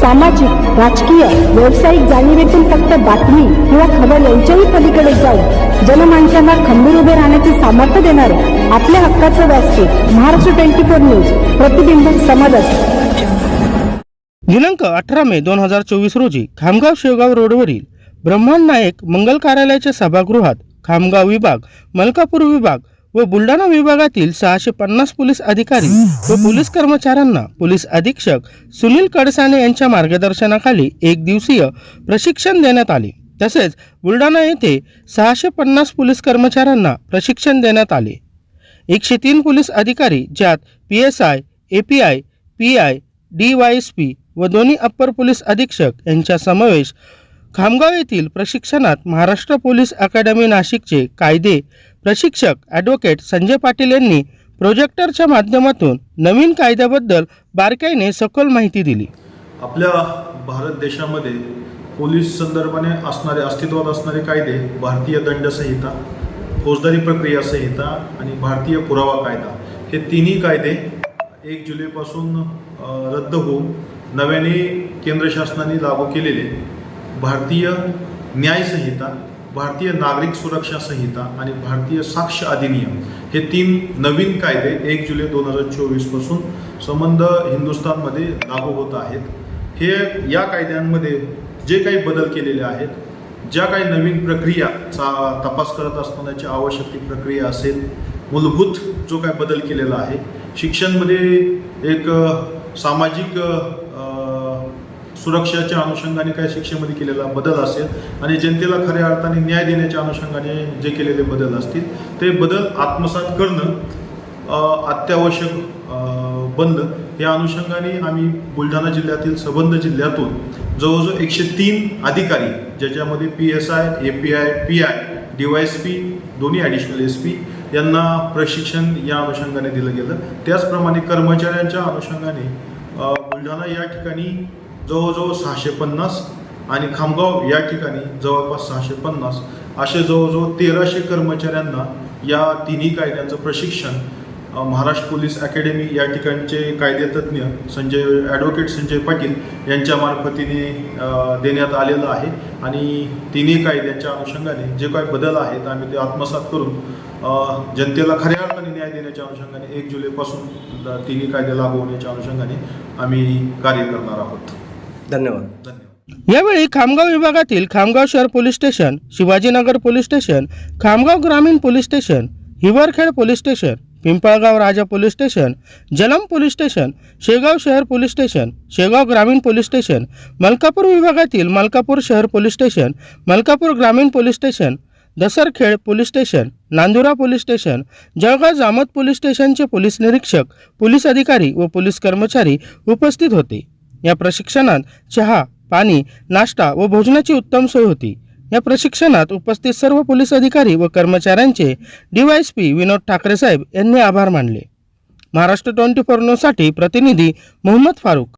सामाजिक राजकीय व्यावसायिक जाणीवेतून फक्त बातमी किंवा खबर यांच्याही पलीकडे जाऊन जनमानसांना खंबीर उभे राहण्याचे सामर्थ्य देणारे आपल्या हक्काचं व्यासपीठ महाराष्ट्र ट्वेंटी फोर न्यूज प्रतिबिंब समाजात दिनांक अठरा मे दोन हजार चोवीस रोजी खामगाव शेवगाव रोडवरील ब्रह्मांड नायक मंगल कार्यालयाच्या सभागृहात खामगाव विभाग मलकापूर विभाग व बुलढाणा विभागातील सहाशे पन्नास पोलीस अधिकारी व पोलीस कर्मचाऱ्यांना पोलीस अधीक्षक सुनील कडसाने यांच्या मार्गदर्शनाखाली एक दिवसीय प्रशिक्षण देण्यात आले. तसेच बुलढाणा येथे सहाशे पन्नास पोलीस कर्मचाऱ्यांना प्रशिक्षण देण्यात आले. एकशे तीन पोलीस अधिकारी ज्यात P S I A P I P I D Y S P व दोन्ही अप्पर पोलीस अधीक्षक यांचा समावेश खामगाव येथील प्रशिक्षणात महाराष्ट्र पोलीस अकादमी नाशिकचे कायदे प्रशिक्षक ॲडव्होकेट संजय पाटील यांनी प्रोजेक्टरच्या माध्यमातून नवीन कायद्याबद्दल बारकाईने सखोल माहिती दिली. आपल्या भारत देशामध्ये पोलीस संदर्भाने असणारे अस्तित्वात असणारे कायदे भारतीय दंड संहिता फौजदारी प्रक्रिया संहिता आणि भारतीय पुरावा कायदा हे तिन्ही कायदे एक जुलैपासून रद्द होऊन नव्याने केंद्र शासनाने लागू केलेले भारतीय न्यायसंहिता भारतीय नागरिक सुरक्षा संहिता आणि भारतीय साक्ष अधिनियम हे तीन नवीन कायदे एक जुलै दोन हजार चोवीसपासून संबंध हिंदुस्थानमध्ये लागू होत आहेत. हे या कायद्यांमध्ये जे काही बदल केलेले आहेत ज्या काही नवीन प्रक्रिया चा तपास करत असतानाची आवश्यक ती प्रक्रिया असेल मूलभूत जो काय बदल केलेला आहे शिक्षणमध्ये एक सामाजिक सुरक्षेच्या अनुषंगाने काय शिक्षेमध्ये केलेला बदल असेल आणि जनतेला खऱ्या अर्थाने न्याय देण्याच्या अनुषंगाने जे केलेले बदल असतील ते बदल आत्मसात करणं अत्यावश्यक बंद या अनुषंगाने आम्ही बुलढाणा जिल्ह्यातील सबंध जिल्ह्यातून जवळजवळ एकशे तीन अधिकारी ज्याच्यामध्ये P S I A P I P I D Y S P दोन्ही ॲडिशनल एस पी यांना प्रशिक्षण या अनुषंगाने दिलं गेलं. त्याचप्रमाणे कर्मचाऱ्यांच्या अनुषंगाने बुलढाणा या ठिकाणी जवळजवळ सहाशे पन्नास आणि खामगाव या ठिकाणी जवळपास सहाशे पन्नास असे जवळजवळ तेराशे कर्मचाऱ्यांना या तिन्ही कायद्यांचं प्रशिक्षण महाराष्ट्र पोलीस अकॅडमी या ठिकाणचे कायदेतज्ञ संजय ॲडव्होकेट संजय पाटील यांच्या मार्फतीने देण्यात आलेलं आहे. आणि तिन्ही कायद्यांच्या अनुषंगाने जे काय बदल आहेत आम्ही ते आत्मसात करून जनतेला खऱ्या अर्थाने न्याय देण्याच्या अनुषंगाने एक जुलैपासून तिन्ही कायदे लागू होण्याच्या अनुषंगाने आम्ही कार्य करणार आहोत. धन्यवाद धन्यवाद यावेळी खामगाव विभागातील खामगाव शहर police station Shivajinagar police station Khamgaon ग्रामीण police station Hiwarkhed police station Pimpalgaon Raja police station Jalam police station Shegaon शहर पोलीस स्टेशन शेगाव ग्रामीण पोलीस स्टेशन मलकापूर विभागातील मलकापूर शहर पोलीस स्टेशन मलकापूर ग्रामीण police station Dasarkhed police station Nandura police station Jalgaon Jamat police स्टेशनचे police निरीक्षक police अधिकारी व police कर्मचारी उपस्थित होते या प्रशिक्षणात चहा पाणी नाश्ता व भोजनाची उत्तम सोय होती. या प्रशिक्षणात उपस्थित सर्व पोलीस अधिकारी व कर्मचाऱ्यांचे डीवायएसपी विनोद ठाकरे साहेब यांनी आभार मानले. महाराष्ट्र ट्वेंटी फोर न्यूजसाठी प्रतिनिधी मोहम्मद फारूक